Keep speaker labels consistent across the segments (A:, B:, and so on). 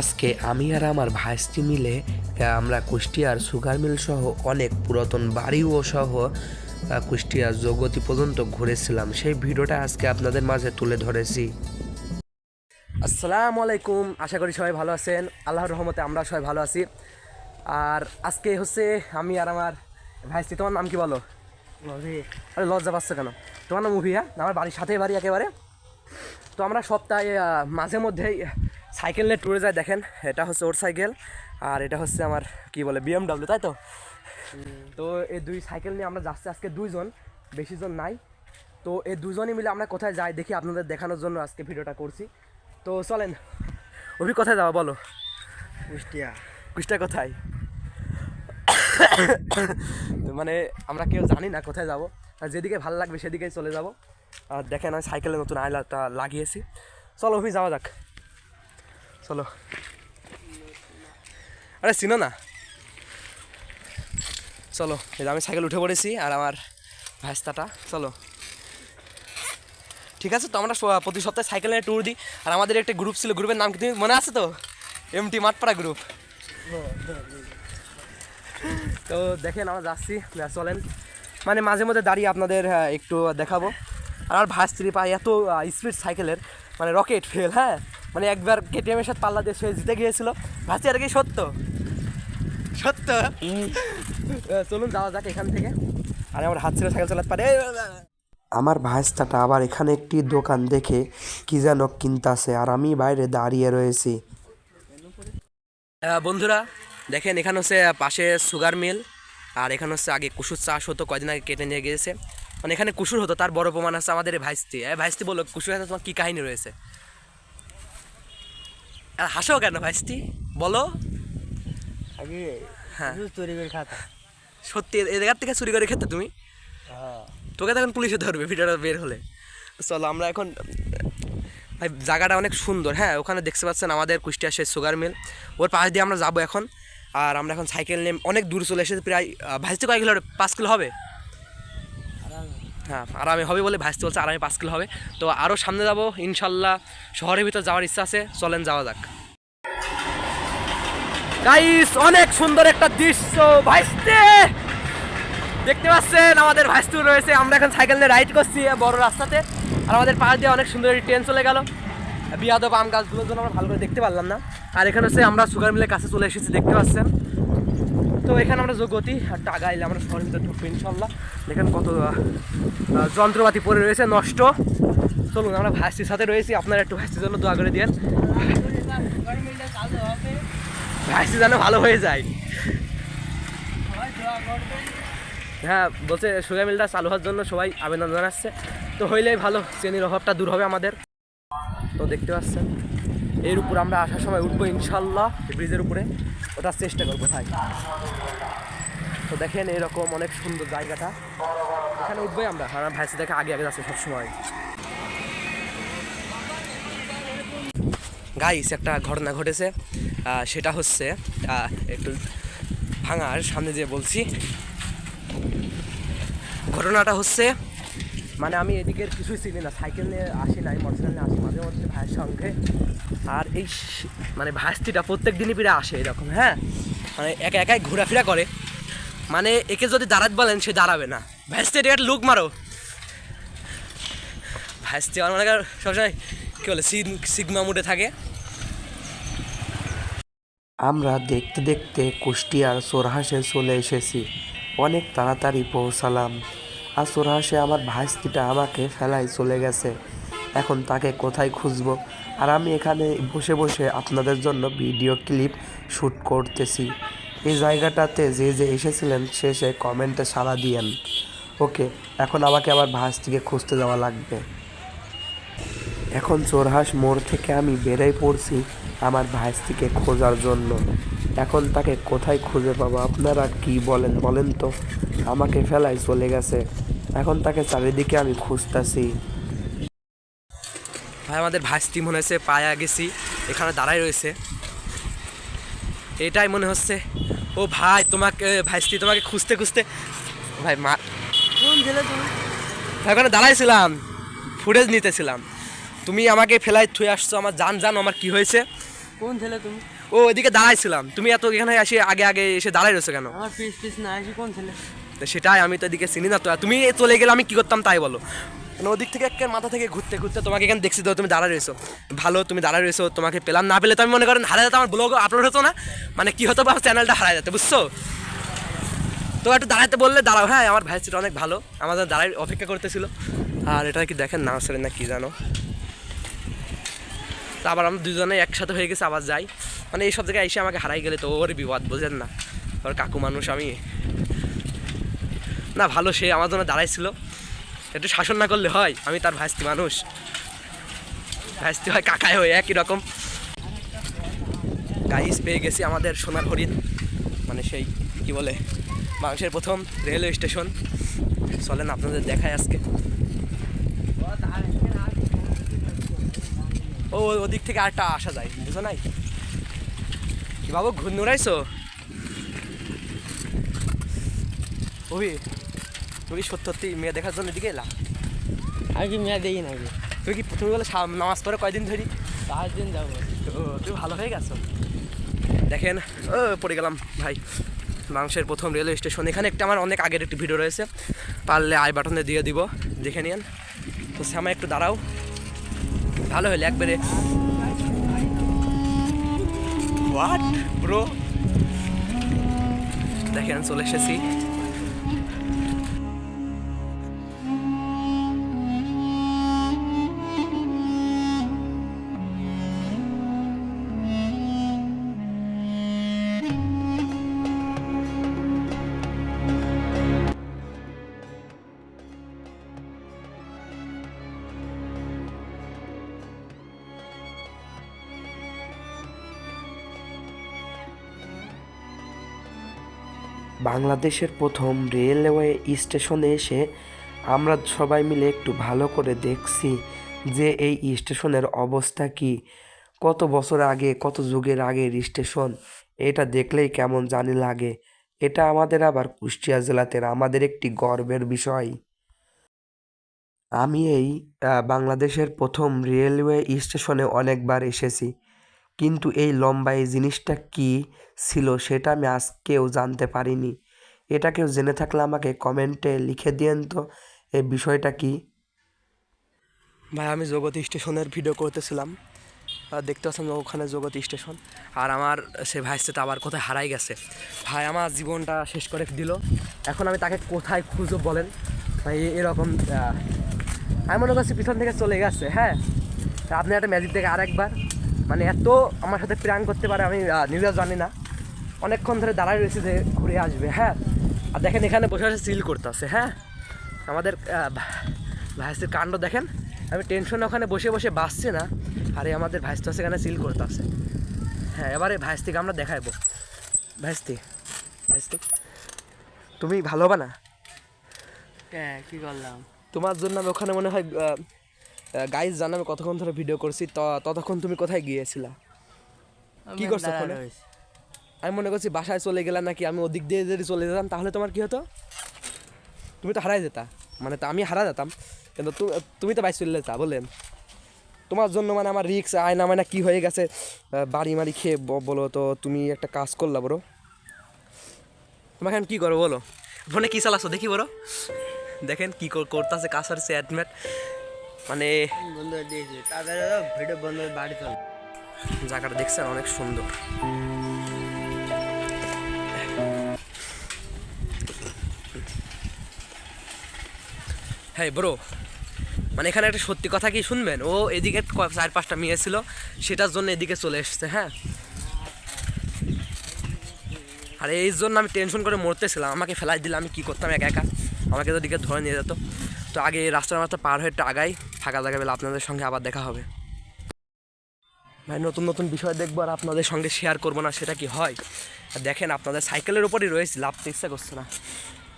A: আজকে আমি আর আমার ভাইস্তি মিলে আমরা কুষ্টিয়ার সুগার মিল সহ অনেক পুরাতন বাড়িও সহ কুষ্টিয়ার জগতি পর্যন্ত ঘুরেছিলাম। সেই ভিডিওটা আজকে আপনাদের মাঝে তুলে ধরেছি। আসসালামু আলাইকুম আশা করি সবাই ভালো আছেন। আল্লাহর রহমতে আমরা সবাই ভালো আছি। আর আজকে হচ্ছে আমি আর আমার ভাইস্তি তোমার নাম কি বলো? আরে লজ্জা পাচ্ছ কেন? তোমার নাম মুভি হ্যাঁ? আমার বাড়ির সাথেই বাড়ি একেবারে। তো আমরা সপ্তাহে মাঝে মধ্যেই সাইকেল নিয়ে ট্যুরে যায় দেখেন এটা হচ্ছে ওর সাইকেল আর এটা হচ্ছে আমার কি বলে বিএমডাব্লিউ তাই তো? তো এই দুই সাইকেল নিয়ে আমরা যাচ্ছি আজকে দুইজন বেশি জন নাই। তো এই দুজনই মিলে আমরা কোথায় যাই দেখি আপনাদের দেখানোর জন্য আজকে ভিডিওটা করছি। তো চলেন অভি কোথায় যাওয়া বলো?
B: কুষ্টিয়া।
A: কুষ্টা কোথায়? মানে আমরা কেউ জানি না কোথায় যাব। আর যেদিকে ভালো লাগবে সেদিকেই চলে যাব। আর দেখেন আমি সাইকেলে নতুন আয়লাটা লাগিয়েছি। চলো অভি যাওয়া যাক। চলো। আরে, চিনো না? চলো আমি সাইকেল উঠে পড়েছি আর আমার ভাইস্তাটা, চলো। ঠিক আছে তো, আমরা প্রতি সপ্তাহে সাইকেল নিয়ে ট্যুর দিই। আর আমাদের একটা গ্রুপ ছিল গ্রুপের নাম কি তুমি মনে আছে তো? এমটি মাঠপাড়া গ্রুপ তো দেখেন, আমরা যাচ্ছি চলেন। মানে মাঝে মধ্যে দাঁড়িয়ে আপনাদের একটু দেখাবো। আর ভাস্ত্রী পায় এত স্পিড সাইকেলের। মানে রকেট ফেল হ্যাঁ? মানে একবার কেটিএমের সাথে পাল্লা দিয়ে সে জিতে গিয়েছিল। ভাস্তি আর কি সত্য? সত্য? চলুন যাওয়া যাক এখান থেকে। আর আমার হাত ছেড়ে সাইকেল চালাতে পারে। আমার ভাইস্তাটা আবার এখানে একটি দোকান দেখে কি যেন কিনতাছে আর আমি বাইরে দাঁড়িয়ে রয়েছি। বন্ধুরা দেখেন এখানে হচ্ছে পাশে সুগার মিল আর এখানে হচ্ছে আগে কুসুর চাষ হতো কয়দিন আগে কেটে নিয়ে গিয়েছে। মানে এখানে কুসুর হতো তার বড় প্রমাণ আছে আমাদের ভাইস্তি। ভাইস্তি বলো কুসুর তোমার কী কাহিনী রয়েছে? আর হাসো কেন ভাইস্তি? বলো।
B: আগে
A: হ্যাঁ।
B: তৈরি করে খাতা।
A: সত্যি এ জায়গার থেকে চুরি করে খেতে তুমি?
B: হ্যাঁ।
A: তোকে তখন পুলিশে ধরবে ভিডিওটা বের হলে। চলো আমরা এখন ভাই জায়গাটা অনেক সুন্দর হ্যাঁ? ওখানে দেখতে পাচ্ছেন আমাদের কুষ্টিয়া সেই সুগার মিল। ওর পাশ দিয়ে আমরা যাব এখন। আর আমরা এখন সাইকেল নিয়ে অনেক দূর চলে এসেছি প্রায় আহ, ভাইস্তি কয় কিলো পাঁচ কিলো হবে? হ্যাঁ আরামে হবে বলে ভাইস্তি বলছে আরামে পাঁচ কিলো হবে। তো আরও সামনে যাব, ইনশাল্লাহ শহরের ভিতর যাওয়ার ইচ্ছা আছে, চলেন যাওয়া যাক। গাইস অনেক সুন্দর একটা দৃশ্য ভাইস্তে দেখতে পাচ্ছেন, আমাদের ভাইস্তু রয়েছে, আমরা এখন সাইকেল নিয়ে রাইড করছি বড় রাস্তাতে। আর আমাদের পাশ দিয়ে অনেক সুন্দর ট্রেন চলে গেল। বিয়াদব আম গাছগুলোর জন্য আমরা ভালো করে দেখতে পারলাম না। আর এখানে হচ্ছে আমরা সুগার মিলের কাছে চলে এসেছি, দেখতে পাচ্ছেন। তো এখানে আমরা যোগতি আর টাকা এলে আমরা শহরের ঢুকবো, ইনশাল্লাহ। এখানে কত যন্ত্রপাতি পড়ে রয়েছে, নষ্ট। চলুন, আমরা ভাইস্তির সাথে রয়েছি, আপনারা একটু ভাইস্তির জন্য দোয়া করে দিয়েন। ভাইস্তি যেন ভালো হয়ে যায়। হ্যাঁ বলছে সুগার মিলটা চালু হওয়ার জন্য সবাই আবেদন জানাচ্ছে। তো হইলেই ভালো চেনির অভাবটা দূর হবে আমাদের। তো দেখতে পাচ্ছেন। এর উপর আমরা আসার সময় উঠবো ইনশাল্লাহ ব্রিজের উপরে। ওটার চেষ্টা করব, ভাই। তো দেখেন এরকম অনেক সুন্দর জায়গাটা। এখানে উঠবোই আমরা। আমার ভাইসি দেখে আগে আগে যাচ্ছে সবসময়। গাইস একটা ঘটনা ঘটেছে। সেটা হচ্ছে একটু ভাঙার সামনে যে বলছি। ঘটনাটা হচ্ছে মানে আমি এদিকের কিছুই চিনি না। সাইকেল নিয়ে আসি নাই মোটরসাইকেল নিয়ে আসি, মাঝে মধ্যে ভাইয়ের সঙ্গে। আর এই মানে ভাস্তিটা প্রত্যেক দিনই ফিরে আসে এরকম হ্যাঁ? মানে একা একাই ঘোরাফেরা করে। মানে একে যদি দাঁড়াতে বলেন, সে দাঁড়াবে না। ভাইস্তি, এটা লুক মারো। ভাইস্তি আমার মনে সবসময় কী বলে সিগমা মুডে থাকে। আমরা দেখতে দেখতে কুষ্টিয়ার সোরহাসে চলে এসেছি। অনেক তাড়াতাড়ি পৌঁছালাম। আর সোরহাসে আমার ভাইস্তিটা আমাকে ফেলাই চলে গেছে। এখন তাকে কোথায় খুঁজবো? আর আমি এখানে বসে বসে আপনাদের জন্য ভিডিও ক্লিপ শ্যুট করতেছি। এই জায়গাটাতে যে যে এসেছিলেন শেষে কমেন্টে সাড়া দিয়েন। ওকে, এখন আমাকে আমার ভাইস্তিকে খুঁজতে যাওয়া লাগবে। এখন চোরহাস মোড় থেকে আমি বেড়েই পড়ছি আমার ভাইস্তিকে খোঁজার জন্য। এখন তাকে কোথায় খুঁজে পাবো? আপনারা কি বলেন? বলেন তো। আমাকে ফেলায় চলে গেছে। এখন তাকে চারিদিকে আমি খুঁজতেছি। ভাই আমাদের ভাইস্তি মনে হচ্ছে পায়া গেছি এখানে দাঁড়াই রয়েছে। এটাই মনে হচ্ছে। ও ভাই তোমাকে ভাইস্তি তোমাকে খুঁজতে খুঁজতে। ভাই মা
B: কোন
A: ভাই, ওখানে দাঁড়াইছিলাম। ফুটেজ নিতেছিলাম। তুমি আমাকে ফেলাই থুয়ে আসছো আমার জান জান আমার কি হয়েছে?
B: কোন ছেলে তুমি?
A: ও ওইদিকে দাঁড়াইছিলাম। তুমি এত এখানে এসে আগে আগে এসে দাঁড়াই রয়েছো কেন?
B: আমার পিস পিস না আসি কোন ছেলে?
A: তো সেটাই আমি তো এদিকে চিনি না তো। তুমি চলে গেলে আমি কি করতাম তাই বলো। মানে ওদিক থেকে একের মাথা থেকে ঘুরতে ঘুরতে তোমাকে এখানে দেখছি তো তুমি দাঁড়ায় রয়েছো। ভালো তুমি দাঁড়ায় রয়েছো তোমাকে পেলাম। না পেলে তো আমি মনে করেন হারাই যেত আমার ব্লগ আপলোড হতো না। মানে কি হতো বা চ্যানেলটা হারাই যেত বুঝছ? তো একটু দাঁড়াতে বললে দাঁড়াও। হ্যাঁ আমার ভাই ছিল অনেক ভালো। আমাদের দাঁড়াই অপেক্ষা করতেছিল। আর এটা কি দেখেন না নার্সারি না কি জানো? তো আবার আমরা দুজনে একসাথে হয়ে গেছে, আবার যাই। মানে এইসব জায়গায় এসে আমাকে হারাই গেলে তো ওর বিপদ বোঝেন না? ওর কাকু মানুষ, আমি না, ভালো, সে আমার জন্য দাঁড়াইছিল। একটু শাসন না করলে হয়, আমি তার ভাইস্তি মানুষ। ভাইস্তি হয় কাকায় হয়, একই রকম। গাইস পেয়ে গেছি আমাদের সোনার হরিণ। মানে সেই, কি বলে বাংলাদেশের প্রথম রেলওয়ে স্টেশন। চলেন আপনাদের দেখায় আজকে। ও ওদিক থেকে আরেকটা আসা যায় বুঝো নাই? কি বাবু ঘুরনুরাইছো ওই তুমি সত্যি সত্যি মেয়ে দেখার জন্য এদিকে এলা?
B: আমি কি মেয়ে দেখি নাকি?
A: তুমি কি তুমি বলে নামাজ পড়ে কয়দিন ধরি?
B: পাঁচ দিন যাব।
A: তুমি ভালো হয়ে গেছো? দেখেন ও পড়ে গেলাম ভাই। মাংসের প্রথম রেলওয়ে স্টেশন। এখানে একটা আমার অনেক আগের একটি ভিডিও রয়েছে। পারলে আই বাটনে দিয়ে দিব দেখে নিন তো শ্যামা একটু দাঁড়াও। ভালো হলে একবারে। হোয়াট ব্রো দেখেন চলে এসেছি।
C: বাংলাদেশের প্রথম রেলওয়ে স্টেশনে এসে আমরা সবাই মিলে একটু ভালো করে দেখছি যে এই স্টেশনের অবস্থা কি। কত বছর আগে, কত যুগের আগের স্টেশন? এটা দেখলেই কেমন জানি লাগে। এটা আমাদের আবার কুষ্টিয়া জেলাতে আমাদের একটি গর্বের বিষয়। আমি এই বাংলাদেশের প্রথম রেলওয়ে স্টেশনে অনেকবার এসেছি। কিন্তু এই লম্বা এই জিনিসটা কি ছিল সেটা আমি আজকেও জানতে পারিনি। এটা কেউ জেনে থাকলে আমাকে কমেন্টে লিখে দিয়েন তো এই বিষয়টা কি?
A: ভাই, আমি জগতী স্টেশনের ভিডিও করতেছিলাম। দেখতে পাচ্ছেন ওখানে জগতী স্টেশন। আর আমার সে ভাইসে তো আবার কোথায় হারাই গেছে। ভাই, আমার জীবনটা শেষ করে দিল। এখন আমি তাকে কোথায় খুঁজো বলেন? ভাই এরকম আমি মনে করছি পিছন থেকে চলে গেছে হ্যাঁ? আপনি একটা ম্যাজিক দেখে আরেকবার মানে এত আমার সাথে প্রাণ করতে পারে আমি নিজেও জানি না। অনেকক্ষণ ধরে দাঁড়ায় রয়েছে যে ঘুরে আসবে হ্যাঁ? আর দেখেন এখানে বসে বসে সিল করতেছে হ্যাঁ? আমাদের ভাইসের কাণ্ড দেখেন। আমি টেনশনে ওখানে বসে বসে বাসছে না। আরে আমাদের ভাইস্তি সেখানে সিল করতে আছে হ্যাঁ এবারে ভাইস্তিকে আমরা দেখাইবো। ভাইস্তি ভাইস্তি তুমি ভালো হবে না?
B: হ্যাঁ কি করলাম?
A: তোমার জন্য আমি ওখানে মনে হয় গাইজ জানো আমি কতক্ষণ ধরে ভিডিও করছি ততক্ষণ তুমি কোথায় গিয়েছিলা? কি করছ ফোনে? আমি মনে করছি বাসায় চলে গেলাম নাকি আমি ওদিক দিয়ে যদি চলে যেতাম তাহলে তোমার কি হতো? তুমি তো হারাই যেতা। মানে তা আমি হারা যেতাম কিন্তু তুমি তো বাইক চলে যেতা বলেন। তোমার জন্য মানে আমার রিক্স আয়না মানে কি হয়ে গেছে? বাড়ি মারি খেয়ে বলো তো তুমি একটা কাজ করলা বলো তোমাকে এখন কী করো বলো? ফোনে কী চালাচ্ছ দেখি বলো দেখেন কী করতেছে কাজ হচ্ছে অ্যাডমিট মানে
B: বন্ধু দিয়েছি তাদের ভিডিও বন্ধ বাড়ি চল।
A: জায়গাটা দেখছেন? অনেক সুন্দর। হ্যাঁ ব্রো মানে এখানে একটা সত্যি কথা কি শুনবেন? ও এদিকে চার পাঁচটা মেয়ে ছিল সেটার জন্য এদিকে চলে এসছে হ্যাঁ? আর এই জন্য আমি টেনশন করে মরতেছিলাম। আমাকে ফেলাই দিলে আমি কী করতাম একা একা? আমাকে তো দিকে ধরে নিয়ে যেত। তো আগে রাস্তার মাথা পার হয়ে একটু আগাই ফাঁকা জায়গা পেলে আপনাদের সঙ্গে আবার দেখা হবে। ভাই, নতুন নতুন বিষয় দেখব আর আপনাদের সঙ্গে শেয়ার করব না, সেটা কি হয়? আর দেখেন, আপনাদের সাইকেলের উপরই রয়েছে লাভতে ইচ্ছা করছে না।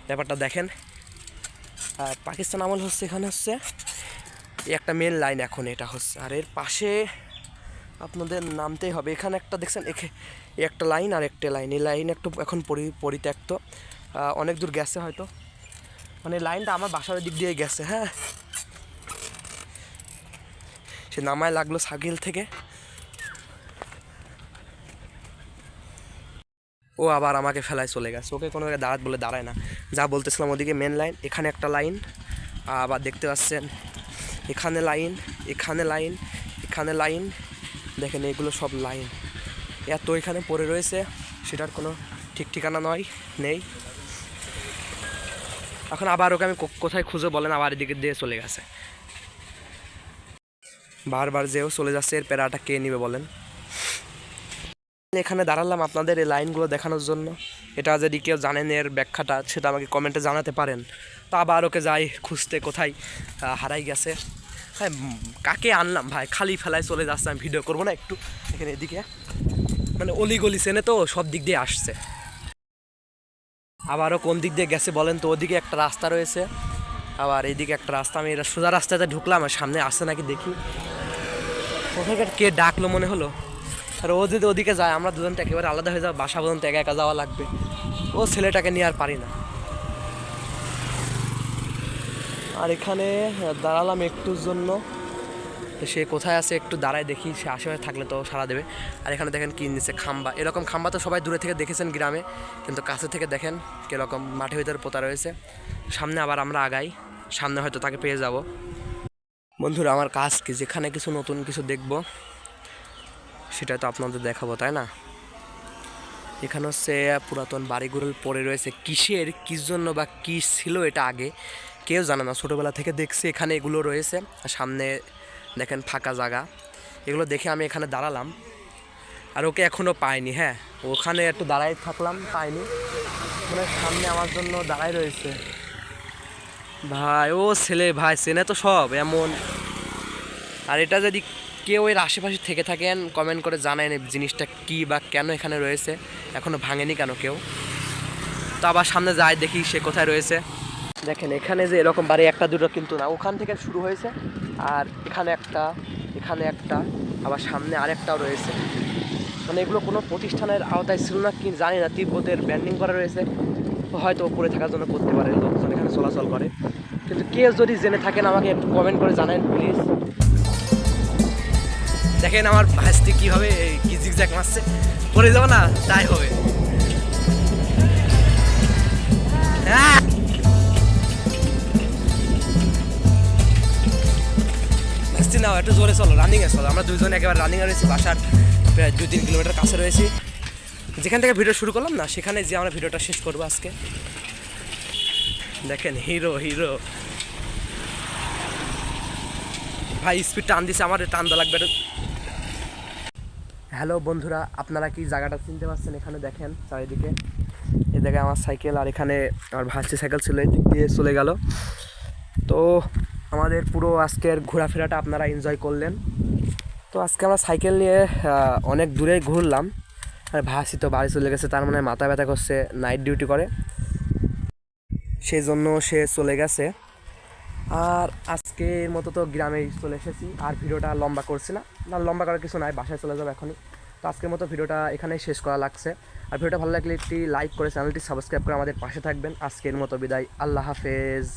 A: ব্যাপারটা দেখেন, আর পাকিস্তান আমল হচ্ছে, এখানে হচ্ছে, এই একটা মেন লাইন এখন এটা হচ্ছে। আর এর পাশে আপনাদের নামতেই হবে। এখানে একটা দেখছেন, এখে একটা লাইন আর একটা লাইন এই লাইন একটু এখন পরি, পরিত্যক্ত। অনেক দূর গেছে হয়তো। মানে লাইনটা আমার বাসার দিক দিয়ে গেছে হ্যাঁ। সে নামায় লাগল সাইকেল থেকে। ও আবার আমাকে ফেলায় চলে গেছে। ওকে কোনো দাঁড়াত বলে দাঁড়ায় না। যা বলতেছিলাম ওদিকে মেন লাইন এখানে একটা লাইন আবার দেখতে পাচ্ছেন, এখানে লাইন এখানে লাইন এখানে লাইন দেখেন, এগুলো সব লাইন এত এখানে পড়ে রয়েছে, সেটার কোনো ঠিক ঠিকানা নয়, নেই। এখন আবার ওকে আমি কোথায় খুঁজে বলেন, আবার এদিকে দিয়ে চলে গেছে। বারবার যেও চলে যাচ্ছে, এর প্যারাটা কে নিবে বলেন? এখানে দাঁড়ালাম আপনাদের এই লাইনগুলো দেখানোর জন্য। এটা যদি কেউ জানেন এর ব্যাখ্যাটা, সেটা আমাকে কমেন্টে জানাতে পারেন। তা আবার ওকে যাই খুঁজতে কোথায় হারাই গেছে। হ্যাঁ কাকে আনলাম ভাই? খালি ফেলায় চলে যাচ্ছে, আমি ভিডিও করব না একটু। এখানে এদিকে। মানে অলি গলি চেনে তো সব দিক দিয়ে আসছে। আবারও কোন দিক দিয়ে গেছে বলেন তো? ওদিকে একটা রাস্তা রয়েছে। আবার এইদিকে একটা রাস্তা, আমি এটা সোজা রাস্তাতে ঢুকলাম আর সামনে আসছে নাকি দেখি। কোথায় কে ডাকলো মনে হলো? আর ও যদি ওদিকে যায়, আমরা দুজন তো একেবারে আলাদা হয়ে যাব, বাসা পর্যন্ত একা একা যাওয়া লাগবে। ও ছেলেটাকে নিয়ে আর পারি না। আর এখানে দাঁড়ালাম একটুর জন্য। তো সে কোথায় আছে একটু দাঁড়ায় দেখি, সে আশেপাশে থাকলে তো সারা দেবে। আর এখানে দেখেন কী নিচ্ছে খাম্বা। এরকম খাম্বা তো সবাই দূরে থেকে দেখেছেন গ্রামে, কিন্তু কাছে থেকে দেখেন কীরকম মাঠের ভিতরে পোতা রয়েছে। সামনে আবার আমরা আগাই, সামনে হয়তো তাকে পেয়ে যাব। বন্ধুরা, আমার কাজ কি? যেখানে কিছু নতুন কিছু দেখব সেটা তো আপনাদের দেখাবো, তাই না? এখানে হচ্ছে পুরাতন বাড়িগুলো পড়ে রয়েছে। কিসের কিস জন্য বা কি ছিল এটা আগে? কেউ জানে না। ছোটোবেলা থেকে দেখছি এখানে এগুলো রয়েছে। আর সামনে দেখেন ফাঁকা জায়গা। এগুলো দেখে আমি এখানে দাঁড়ালাম। আর ওকে এখনও পাইনি হ্যাঁ। ওখানে একটু দাঁড়াই থাকলাম, পাইনি। মানে সামনে আমার জন্য দাঁড়াই রয়েছে। ভাই, ও ছেলে ভাই, চেনে তো সব, এমন। আর এটা যদি কেউ এর আশেপাশে থেকে থাকেন কমেন্ট করে এই জিনিসটা কি বা কেন এখানে রয়েছে। এখনও ভাঙেনি কেন কেউ। তো আবার সামনে যায় দেখি সে কোথায় রয়েছে। দেখেন, এখানে যে এরকম বাড়ি, একটা দুটো কিন্তু না। ওখান থেকে শুরু হয়েছে। আর এখানে একটা এখানে একটা, আবার সামনে আরেকটাও রয়েছে। মানে এগুলো কোনো প্রতিষ্ঠানের আওতায় ছিল না কি জানি না, তিব্বতের ব্যান্ডিং করা রয়েছে। হয়তো উপরে থাকার জন্য করতে পারে, লোকজন এখানে চলাচল করে। কিন্তু কেউ যদি জেনে থাকেন, আমাকে একটু কমেন্ট করে জানান প্লিজ দেখেন আমার কীভাবে কি জিগজ্যাগ মারছে। পরে যাব না, তাই হবে। আহ! ভাস্তি নাও একটু জোরে চলো রানিংয়ে চলো। আমরা দুজন একেবারে রানিংয়ে রয়েছি, বাসার প্রায় দু তিন কিলোমিটার কাছে রয়েছি। যেখান থেকে ভিডিও শুরু করলাম না, সেখানে যে আমরা ভিডিওটা শেষ করব আজকে। দেখেন হিরো হিরো ভাই স্পিড টান দিছে আমার টান দেওয়া লাগবে। হ্যালো বন্ধুরা, আপনারা কি জায়গাটা চিনতে পারছেন? এখানে দেখেন, চারিদিকে। এই জায়গায় আমার সাইকেল, আর এখানে আমার ভাসছি সাইকেল ছিল, এই দিক দিয়ে চলে গেল। তো আমাদের পুরো আজকের ঘোরাফেরাটা আপনারা এনজয় করলেন। তো আজকে আমরা সাইকেল নিয়ে অনেক দূরে ঘুরলাম। আর ভাসি তো বাড়ি চলে গেছে, তার মানে মাথা ব্যথা করছে নাইট ডিউটি করে। সেই জন্য সে চলে গেছে। আর আজকের মতো তো গ্রামে চলে এসেছি, আর ভিডিওটা লম্বা করছি না। না, লম্বা করার কিছু নাই, বাসায় চলে যাব এখনই। তো আজকের মতো ভিডিওটা এখানেই শেষ করা লাগছে। আর ভিডিওটা ভালো লাগলে একটি লাইক করে চ্যানেলটি সাবস্ক্রাইব করে আমাদের পাশে থাকবেন। আজকের মতো বিদায়, আল্লাহ হাফেজ।